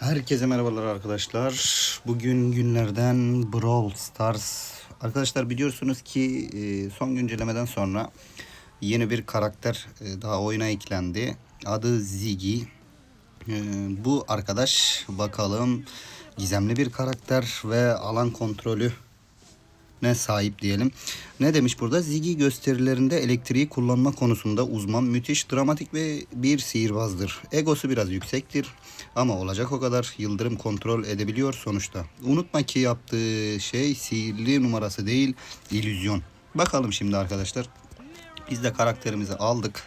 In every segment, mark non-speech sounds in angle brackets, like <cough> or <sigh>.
Herkese merhabalar arkadaşlar. Bugün günlerden Brawl Stars. Arkadaşlar biliyorsunuz ki e, son güncellemeden sonra yeni bir karakter e, daha oyuna eklendi. Adı Ziggy. E, Bu arkadaş bakalım gizemli bir karakter ve alan kontrolü ne sahip diyelim. Ne demiş burada? Ziggy gösterilerinde elektriği kullanma konusunda uzman, müthiş, dramatik ve bir sihirbazdır. Egosu biraz yüksektir ama olacak o kadar yıldırım kontrol edebiliyor sonuçta. Unutma ki yaptığı şey sihirli numarası değil, illüzyon. Bakalım şimdi arkadaşlar. Biz de karakterimizi aldık.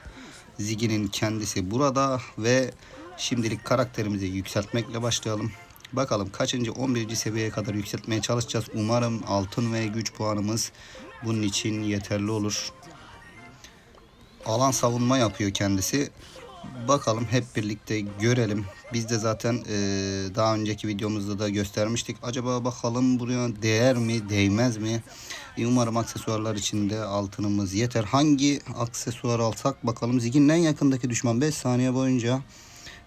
Ziggy'nin kendisi burada ve şimdilik karakterimizi yükseltmekle başlayalım. Bakalım kaçıncı 11. seviyeye kadar yükseltmeye çalışacağız. Umarım altın ve güç puanımız bunun için yeterli olur. Alan savunma yapıyor kendisi. Bakalım hep birlikte görelim. Biz de zaten eee, daha önceki videomuzda da göstermiştik. Acaba bakalım buraya değer mi, değmez mi? E, Umarım aksesuarlar içinde altınımız yeter. Hangi aksesuar alsak bakalım. Zigin en yakındaki düşman 5 saniye boyunca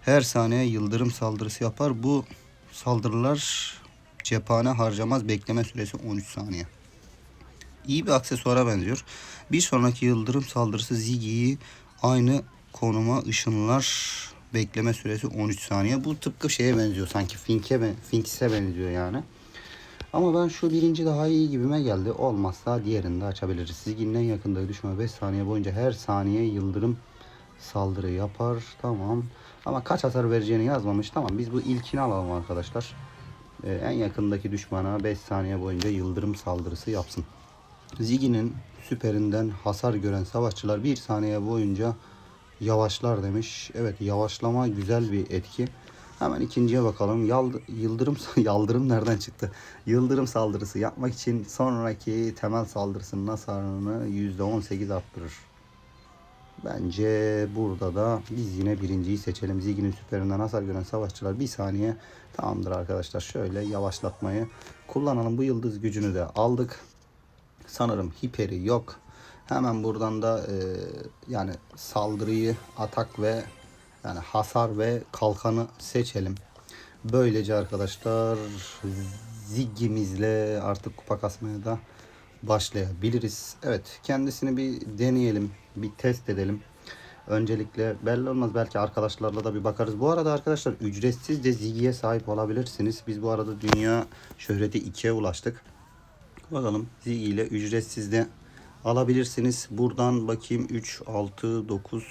her saniye yıldırım saldırısı yapar. Bu saldırılar cephane harcamaz. Bekleme süresi 13 saniye. İyi bir aksesuara benziyor. Bir sonraki yıldırım saldırısı Ziggy'yi aynı konuma ışınlar. Bekleme süresi 13 saniye. Bu tıpkı şeye benziyor sanki. Fink'e ben, Finks'e benziyor yani. Ama ben şu birinci daha iyi gibime geldi. Olmazsa diğerini de açabiliriz. Ziggy'nin en yakında düşme 5 saniye boyunca her saniye yıldırım saldırı yapar. Tamam. Ama kaç hasar vereceğini yazmamış. Tamam biz bu ilkini alalım arkadaşlar. Ee, en yakındaki düşmana 5 saniye boyunca yıldırım saldırısı yapsın. Ziggy'nin süperinden hasar gören savaşçılar 1 saniye boyunca yavaşlar demiş. Evet yavaşlama güzel bir etki. Hemen ikinciye bakalım. Yald- yıldırım <laughs> yaldırım nereden çıktı? Yıldırım saldırısı yapmak için sonraki temel saldırısının hasarını %18 arttırır. Bence burada da biz yine birinciyi seçelim. Ziggy'nin süperinden hasar gören savaşçılar bir saniye tamamdır arkadaşlar. Şöyle yavaşlatmayı kullanalım. Bu yıldız gücünü de aldık. Sanırım hiperi yok. Hemen buradan da e, yani saldırıyı, atak ve yani hasar ve kalkanı seçelim. Böylece arkadaşlar Ziggy'mizle artık kupa kasmaya da başlayabiliriz. Evet kendisini bir deneyelim. Bir test edelim. Öncelikle belli olmaz belki arkadaşlarla da bir bakarız. Bu arada arkadaşlar ücretsiz de Ziggy'ye sahip olabilirsiniz. Biz bu arada dünya şöhreti 2'ye ulaştık. Bakalım Ziggy ile ücretsiz de alabilirsiniz. Buradan bakayım 3, 6, 9,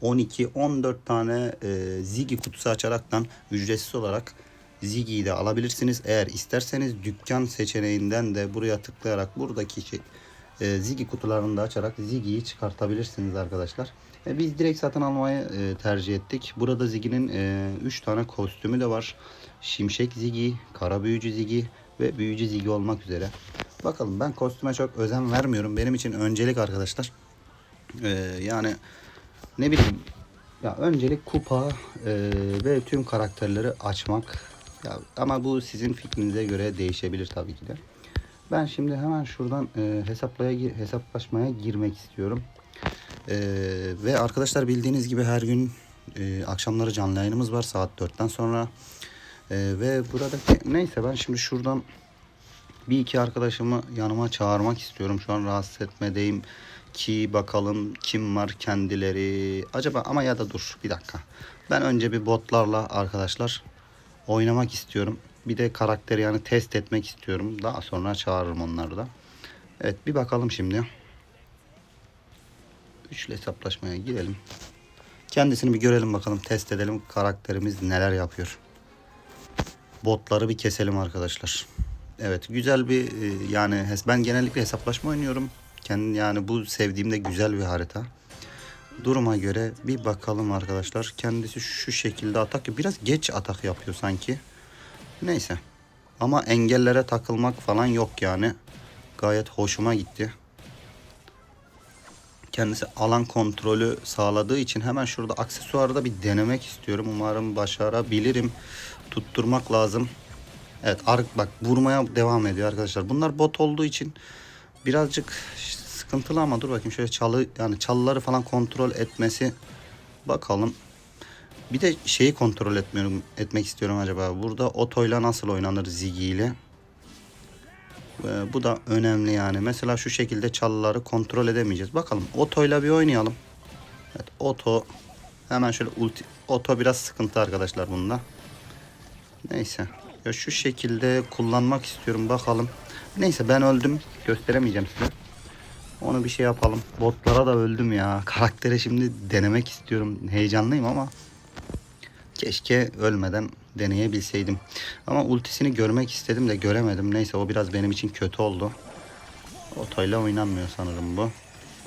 12, 14 tane e, Ziggy kutusu açaraktan ücretsiz olarak Ziggy'yi de alabilirsiniz. Eğer isterseniz dükkan seçeneğinden de buraya tıklayarak buradaki şey, e, Ziggy kutularını da açarak Ziggy'yi çıkartabilirsiniz arkadaşlar. E, biz direkt satın almayı e, tercih ettik. Burada Ziggy'nin 3 tane kostümü de var. Şimşek Ziggy, Kara Büyücü Ziggy ve Büyücü Ziggy olmak üzere. Bakalım ben kostüme çok özen vermiyorum. Benim için öncelik arkadaşlar. E, yani ne bileyim ya öncelik kupa e, ve tüm karakterleri açmak. Ya, ama bu sizin fikrinize göre değişebilir tabii ki de. Ben şimdi hemen şuradan e, hesaplaya hesaplaşmaya girmek istiyorum. E, ve arkadaşlar bildiğiniz gibi her gün e, akşamları canlı yayınımız var saat 4'ten sonra. E, ve buradaki neyse ben şimdi şuradan bir iki arkadaşımı yanıma çağırmak istiyorum. Şu an rahatsız etmedeyim ki bakalım kim var kendileri. Acaba ama ya da dur bir dakika. Ben önce bir botlarla arkadaşlar oynamak istiyorum. Bir de karakteri yani test etmek istiyorum. Daha sonra çağırırım onları da. Evet bir bakalım şimdi. Üçlü hesaplaşmaya girelim. Kendisini bir görelim bakalım. Test edelim karakterimiz neler yapıyor. Botları bir keselim arkadaşlar. Evet güzel bir e, yani ben genellikle hesaplaşma oynuyorum. Kendi yani bu sevdiğim de güzel bir harita. Duruma göre bir bakalım arkadaşlar. Kendisi şu şekilde atak. Biraz geç atak yapıyor sanki. Neyse. Ama engellere takılmak falan yok yani. Gayet hoşuma gitti. Kendisi alan kontrolü sağladığı için hemen şurada aksesuarı da bir denemek istiyorum. Umarım başarabilirim. Tutturmak lazım. Evet bak vurmaya devam ediyor arkadaşlar. Bunlar bot olduğu için birazcık sıkıntılı ama dur bakayım şöyle çalı yani çalıları falan kontrol etmesi bakalım. Bir de şeyi kontrol etmiyorum, etmek istiyorum acaba. Burada otoyla nasıl oynanır Ziggy ile? Ee, bu da önemli yani. Mesela şu şekilde çalıları kontrol edemeyeceğiz. Bakalım otoyla bir oynayalım. Evet oto hemen şöyle ulti oto biraz sıkıntı arkadaşlar bunda. Neyse. Ya şu şekilde kullanmak istiyorum bakalım. Neyse ben öldüm. Gösteremeyeceğim size. Onu bir şey yapalım. Botlara da öldüm ya. Karaktere şimdi denemek istiyorum. Heyecanlıyım ama keşke ölmeden deneyebilseydim. Ama ultisini görmek istedim de göremedim. Neyse o biraz benim için kötü oldu. Otoyla oynanmıyor sanırım bu.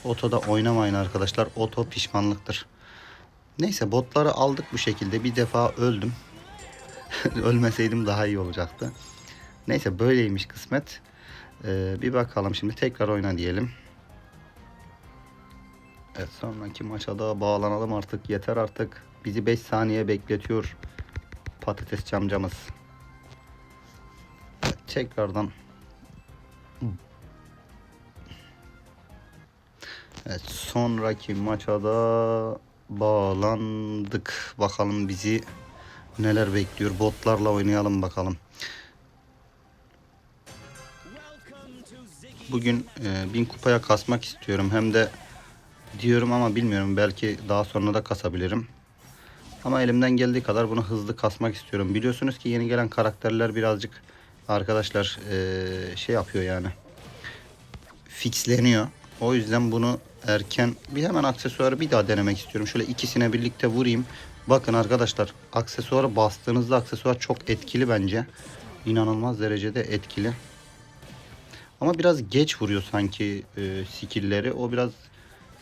Otoda oynamayın arkadaşlar. Oto pişmanlıktır. Neyse botları aldık bu şekilde. Bir defa öldüm. <laughs> Ölmeseydim daha iyi olacaktı. Neyse böyleymiş kısmet. Ee, bir bakalım şimdi tekrar oyna diyelim. Evet sonraki maça da bağlanalım artık. Yeter artık. Bizi 5 saniye bekletiyor patates camcamız. Tekrardan Evet sonraki maça da bağlandık. Bakalım bizi neler bekliyor. Botlarla oynayalım bakalım. Bugün e, bin kupaya kasmak istiyorum. Hem de diyorum ama bilmiyorum. Belki daha sonra da kasabilirim. Ama elimden geldiği kadar bunu hızlı kasmak istiyorum. Biliyorsunuz ki yeni gelen karakterler birazcık arkadaşlar e, şey yapıyor yani. Fixleniyor. O yüzden bunu erken bir hemen aksesuarı bir daha denemek istiyorum. Şöyle ikisine birlikte vurayım. Bakın arkadaşlar aksesuara bastığınızda aksesuar çok etkili bence. İnanılmaz derecede etkili. Ama biraz geç vuruyor sanki e, skill'leri. O biraz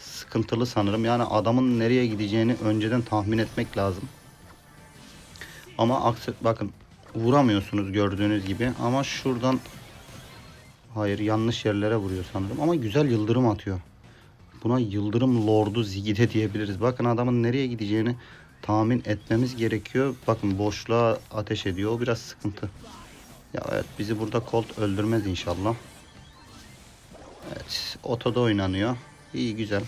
sıkıntılı sanırım. Yani adamın nereye gideceğini önceden tahmin etmek lazım. Ama aksi bakın vuramıyorsunuz gördüğünüz gibi. Ama şuradan hayır yanlış yerlere vuruyor sanırım. Ama güzel yıldırım atıyor. Buna yıldırım lordu zigide diyebiliriz. Bakın adamın nereye gideceğini tahmin etmemiz gerekiyor. Bakın boşluğa ateş ediyor. O biraz sıkıntı. Ya evet bizi burada Colt öldürmez inşallah. Evet otoda oynanıyor. İyi güzel.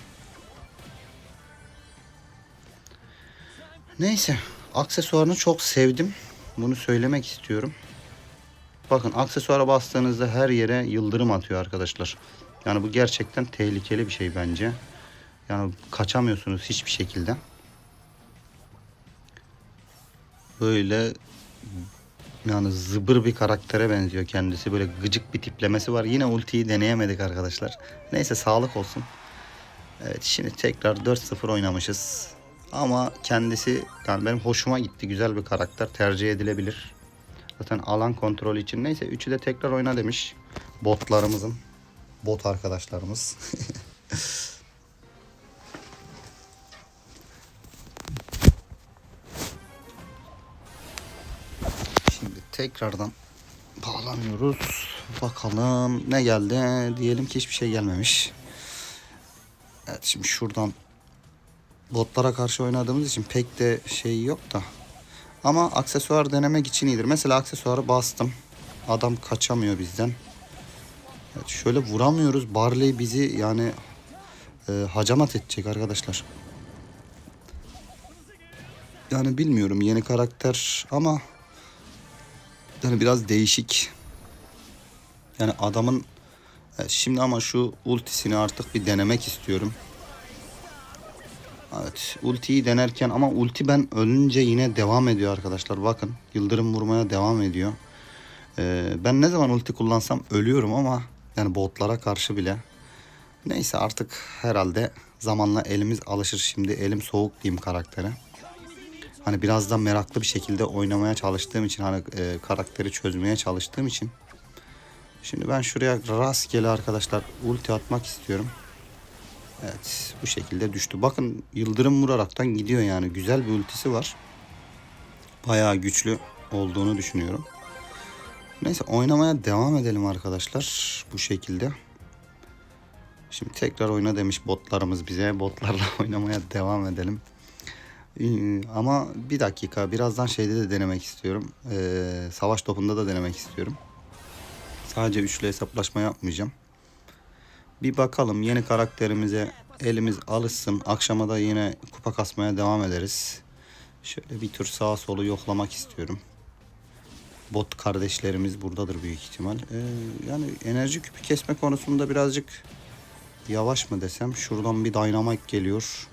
Neyse aksesuarını çok sevdim. Bunu söylemek istiyorum. Bakın aksesuara bastığınızda her yere yıldırım atıyor arkadaşlar. Yani bu gerçekten tehlikeli bir şey bence. Yani kaçamıyorsunuz hiçbir şekilde. Böyle yani zıbır bir karaktere benziyor kendisi. Böyle gıcık bir tiplemesi var. Yine ultiyi deneyemedik arkadaşlar. Neyse sağlık olsun. Evet şimdi tekrar 4-0 oynamışız. Ama kendisi yani benim hoşuma gitti. Güzel bir karakter. Tercih edilebilir. Zaten alan kontrolü için. Neyse 3'ü de tekrar oyna demiş. Botlarımızın. Bot arkadaşlarımız. <laughs> Şimdi tekrardan bağlanıyoruz. Bakalım ne geldi. Diyelim ki hiçbir şey gelmemiş. Evet şimdi şuradan botlara karşı oynadığımız için pek de şey yok da. Ama aksesuar denemek için iyidir. Mesela aksesuarı bastım. Adam kaçamıyor bizden. Evet, şöyle vuramıyoruz. Barley bizi yani e, hacamat edecek arkadaşlar. Yani bilmiyorum yeni karakter ama yani biraz değişik. Yani adamın evet, şimdi ama şu ultisini artık bir denemek istiyorum. Evet ultiyi denerken ama ulti ben ölünce yine devam ediyor arkadaşlar. Bakın yıldırım vurmaya devam ediyor. Ee, ben ne zaman ulti kullansam ölüyorum ama yani botlara karşı bile. Neyse artık herhalde zamanla elimiz alışır. Şimdi elim soğuk diyeyim karaktere. Hani biraz da meraklı bir şekilde oynamaya çalıştığım için hani e, karakteri çözmeye çalıştığım için. Şimdi ben şuraya rastgele arkadaşlar ulti atmak istiyorum. Evet bu şekilde düştü. Bakın yıldırım vuraraktan gidiyor yani. Güzel bir ultisi var. Bayağı güçlü olduğunu düşünüyorum. Neyse oynamaya devam edelim arkadaşlar. Bu şekilde. Şimdi tekrar oyna demiş botlarımız bize. Botlarla <laughs> oynamaya devam edelim. Ee, ama bir dakika birazdan şeyde de denemek istiyorum. Ee, savaş topunda da denemek istiyorum. Sadece üçlü hesaplaşma yapmayacağım. Bir bakalım yeni karakterimize elimiz alışsın. Akşama da yine kupa kasmaya devam ederiz. Şöyle bir tur sağa solu yoklamak istiyorum. Bot kardeşlerimiz buradadır büyük ihtimal. Ee, yani enerji küpü kesme konusunda birazcık yavaş mı desem. Şuradan bir dynamite geliyor.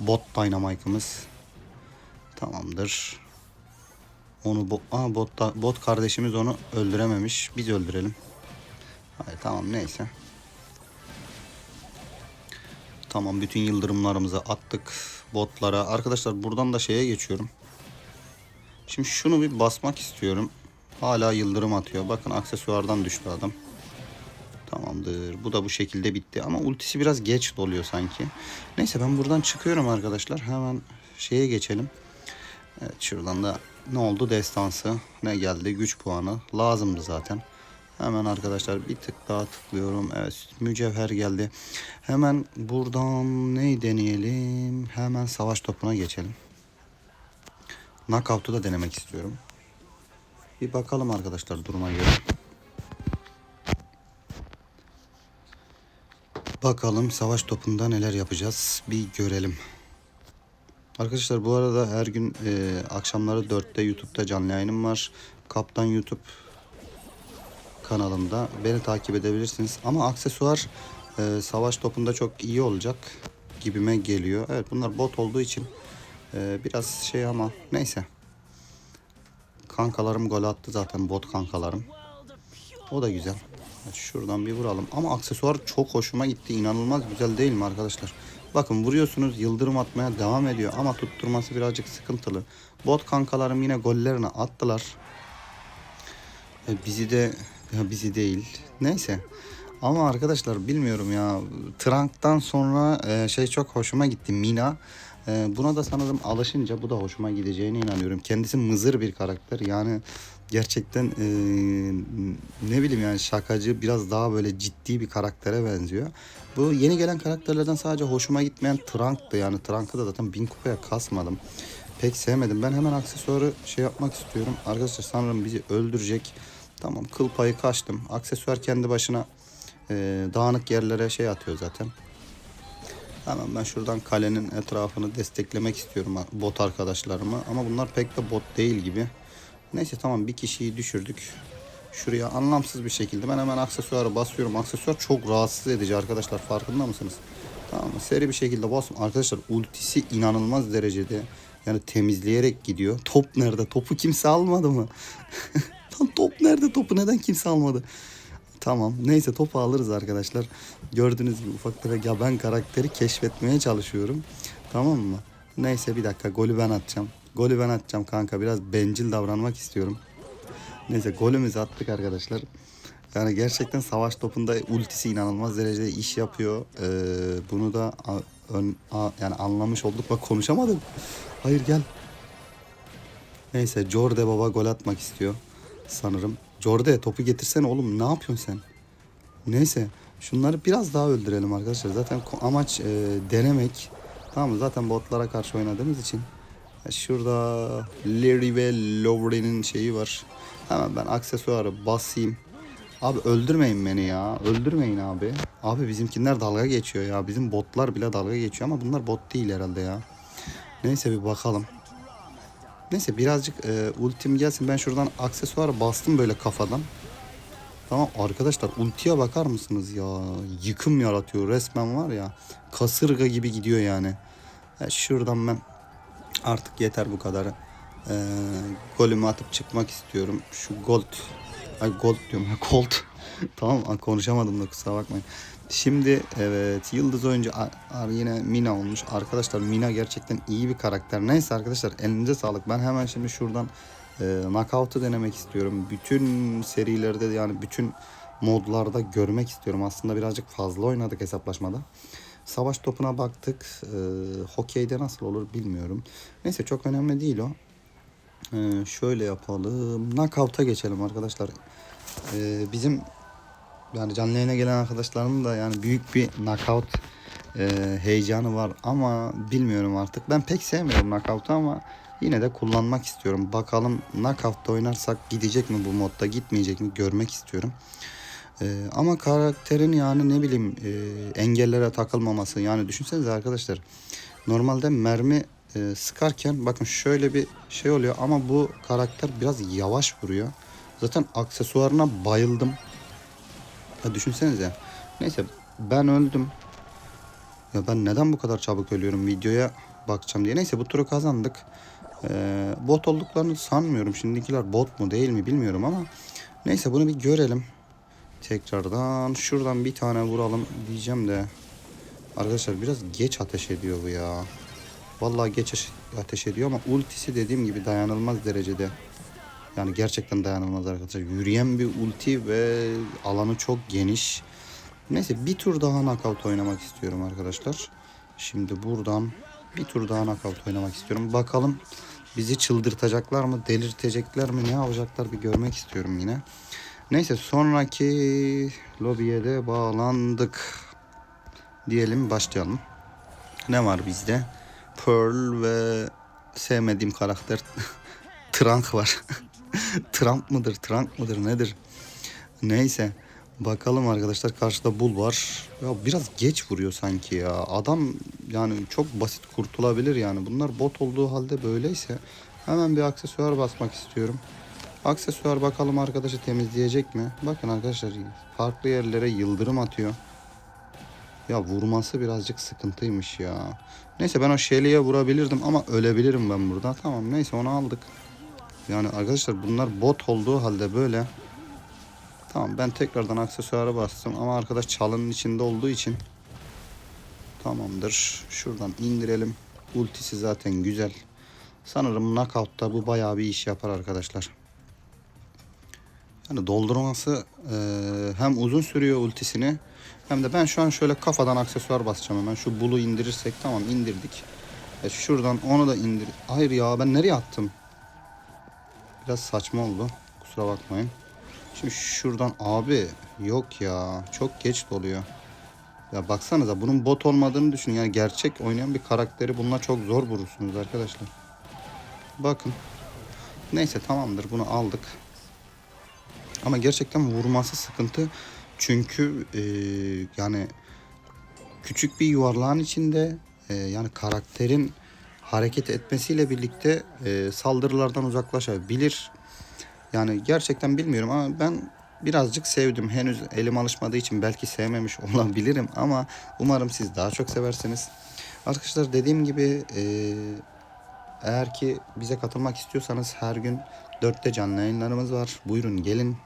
Bot dynamite'ımız. Tamamdır. Onu bo Aa, bot, da- bot kardeşimiz onu öldürememiş. Biz öldürelim. Hayır, tamam neyse. Tamam bütün yıldırımlarımızı attık botlara. Arkadaşlar buradan da şeye geçiyorum. Şimdi şunu bir basmak istiyorum. Hala yıldırım atıyor. Bakın aksesuardan düştü adam. Tamamdır. Bu da bu şekilde bitti. Ama ultisi biraz geç doluyor sanki. Neyse ben buradan çıkıyorum arkadaşlar. Hemen şeye geçelim. Evet şuradan da ne oldu? Destansı. Ne geldi? Güç puanı. Lazımdı zaten. Hemen arkadaşlar bir tık daha tıklıyorum. Evet mücevher geldi. Hemen buradan ne deneyelim? Hemen savaş topuna geçelim. Knockout'u da denemek istiyorum. Bir bakalım arkadaşlar duruma göre. Bakalım savaş topunda neler yapacağız bir görelim. Arkadaşlar bu arada her gün e, akşamları 4'te YouTube'da canlı yayınım var. Kaptan YouTube kanalımda beni takip edebilirsiniz. Ama aksesuar e, savaş topunda çok iyi olacak gibime geliyor. Evet bunlar bot olduğu için e, biraz şey ama neyse. Kankalarım gol attı zaten bot kankalarım. O da güzel. Şuradan bir vuralım. Ama aksesuar çok hoşuma gitti. İnanılmaz güzel değil mi arkadaşlar? Bakın vuruyorsunuz yıldırım atmaya devam ediyor ama tutturması birazcık sıkıntılı. Bot kankalarım yine gollerini attılar. E, bizi de ya bizi değil. Neyse. Ama arkadaşlar bilmiyorum ya. Trank'tan sonra e, şey çok hoşuma gitti. Mina. E, buna da sanırım alışınca bu da hoşuma gideceğine inanıyorum. Kendisi mızır bir karakter. Yani gerçekten e, ne bileyim yani şakacı biraz daha böyle ciddi bir karaktere benziyor. Bu yeni gelen karakterlerden sadece hoşuma gitmeyen Trank'tı. Yani Trank'ı da zaten bin kupaya kasmadım. Pek sevmedim. Ben hemen aksesuarı şey yapmak istiyorum. Arkadaşlar sanırım bizi öldürecek. Tamam kıl payı kaçtım. Aksesuar kendi başına e, dağınık yerlere şey atıyor zaten. Hemen ben şuradan kalenin etrafını desteklemek istiyorum bot arkadaşlarımı. Ama bunlar pek de bot değil gibi. Neyse tamam bir kişiyi düşürdük. Şuraya anlamsız bir şekilde ben hemen aksesuarı basıyorum. Aksesuar çok rahatsız edici arkadaşlar farkında mısınız? Tamam mı? Seri bir şekilde basın. Arkadaşlar ultisi inanılmaz derecede yani temizleyerek gidiyor. Top nerede? Topu kimse almadı mı? <laughs> Lan top nerede? Topu neden kimse almadı? Tamam. Neyse topu alırız arkadaşlar. Gördüğünüz gibi ufak tefek ya ben karakteri keşfetmeye çalışıyorum. Tamam mı? Neyse bir dakika golü ben atacağım. Golü ben atacağım kanka. Biraz bencil davranmak istiyorum. Neyse golümüzü attık arkadaşlar. Yani gerçekten savaş topunda ultisi inanılmaz derecede iş yapıyor. Ee, bunu da ön, yani anlamış olduk. Bak konuşamadım. Hayır gel. Neyse Jorde baba gol atmak istiyor sanırım. Jorde topu getirsene oğlum ne yapıyorsun sen? Neyse şunları biraz daha öldürelim arkadaşlar. Zaten amaç e, denemek. Tamam mı? Zaten botlara karşı oynadığımız için. Şurada Larry ve Lowry'nin şeyi var. Hemen ben aksesuarı basayım. Abi öldürmeyin beni ya. Öldürmeyin abi. Abi bizimkiler dalga geçiyor ya. Bizim botlar bile dalga geçiyor ama bunlar bot değil herhalde ya. Neyse bir bakalım. Neyse birazcık e, ultim gelsin. Ben şuradan aksesuara bastım böyle kafadan. Tamam arkadaşlar ultiye bakar mısınız ya? Yıkım yaratıyor resmen var ya. Kasırga gibi gidiyor yani. Ya şuradan ben artık yeter bu kadarı. Ee, golümü atıp çıkmak istiyorum. Şu gold. Ay gold diyorum. Gold. <laughs> tamam konuşamadım da kusura bakmayın. Şimdi evet yıldız oyuncu a- a- yine Mina olmuş. Arkadaşlar Mina gerçekten iyi bir karakter. Neyse arkadaşlar elinize sağlık. Ben hemen şimdi şuradan e, knockout'u denemek istiyorum. Bütün serilerde yani bütün modlarda görmek istiyorum. Aslında birazcık fazla oynadık hesaplaşmada. Savaş topuna baktık. E, hokeyde nasıl olur bilmiyorum. Neyse çok önemli değil o. E, şöyle yapalım. Knockout'a geçelim arkadaşlar. E, bizim yani canlı yayına gelen arkadaşlarımın da yani büyük bir knockout e, heyecanı var ama bilmiyorum artık. Ben pek sevmiyorum knockout'u ama yine de kullanmak istiyorum. Bakalım knockout'ta oynarsak gidecek mi bu modda gitmeyecek mi görmek istiyorum. E, ama karakterin yani ne bileyim e, engellere takılmaması yani düşünsenize arkadaşlar normalde mermi e, sıkarken bakın şöyle bir şey oluyor ama bu karakter biraz yavaş vuruyor. Zaten aksesuarına bayıldım. Ya düşünsenize. Neyse ben öldüm. Ya ben neden bu kadar çabuk ölüyorum videoya bakacağım diye. Neyse bu turu kazandık. Ee, bot olduklarını sanmıyorum. Şimdikiler bot mu değil mi bilmiyorum ama neyse bunu bir görelim. Tekrardan şuradan bir tane vuralım diyeceğim de arkadaşlar biraz geç ateş ediyor bu ya. Vallahi geç ateş- ediyor ama ultisi dediğim gibi dayanılmaz derecede. Yani gerçekten dayanılmaz arkadaşlar. Yürüyen bir ulti ve alanı çok geniş. Neyse bir tur daha knockout oynamak istiyorum arkadaşlar. Şimdi buradan bir tur daha knockout oynamak istiyorum. Bakalım bizi çıldırtacaklar mı, delirtecekler mi, ne yapacaklar bir görmek istiyorum yine. Neyse sonraki lobiye de bağlandık. Diyelim başlayalım. Ne var bizde? Pearl ve sevmediğim karakter <laughs> Trunk var. <laughs> Trump mıdır, Trunk mıdır nedir? Neyse. Bakalım arkadaşlar karşıda Bull var. Ya biraz geç vuruyor sanki ya. Adam yani çok basit kurtulabilir yani. Bunlar bot olduğu halde böyleyse hemen bir aksesuar basmak istiyorum. Aksesuar bakalım arkadaşı temizleyecek mi? Bakın arkadaşlar farklı yerlere yıldırım atıyor. Ya vurması birazcık sıkıntıymış ya. Neyse ben o Shelly'e vurabilirdim ama ölebilirim ben burada. Tamam neyse onu aldık. Yani arkadaşlar bunlar bot olduğu halde böyle. Tamam ben tekrardan aksesuara bastım ama arkadaş çalının içinde olduğu için tamamdır. Şuradan indirelim. Ultisi zaten güzel. Sanırım knockout'ta bu bayağı bir iş yapar arkadaşlar. Yani doldurması e, hem uzun sürüyor ultisini hem de ben şu an şöyle kafadan aksesuar basacağım hemen. Şu bulu indirirsek tamam indirdik. E şuradan onu da indir. Hayır ya ben nereye attım? Biraz saçma oldu. Kusura bakmayın. Şimdi şuradan abi yok ya çok geç doluyor. Ya baksanıza bunun bot olmadığını düşün. Yani gerçek oynayan bir karakteri bununla çok zor vurursunuz arkadaşlar. Bakın. Neyse tamamdır bunu aldık. Ama gerçekten vurması sıkıntı. Çünkü e, yani küçük bir yuvarlağın içinde e, yani karakterin hareket etmesiyle birlikte e, saldırılardan uzaklaşabilir. Yani gerçekten bilmiyorum ama ben birazcık sevdim. Henüz elim alışmadığı için belki sevmemiş <laughs> olabilirim ama umarım siz daha çok seversiniz. Arkadaşlar dediğim gibi e, eğer ki bize katılmak istiyorsanız her gün 4'te canlı yayınlarımız var. Buyurun gelin.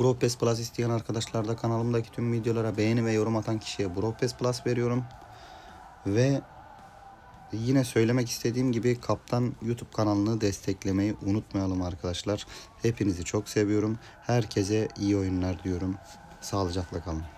Bropes Plus isteyen arkadaşlar da kanalımdaki tüm videolara beğeni ve yorum atan kişiye Bropes Plus veriyorum. Ve yine söylemek istediğim gibi Kaptan YouTube kanalını desteklemeyi unutmayalım arkadaşlar. Hepinizi çok seviyorum. Herkese iyi oyunlar diyorum. Sağlıcakla kalın.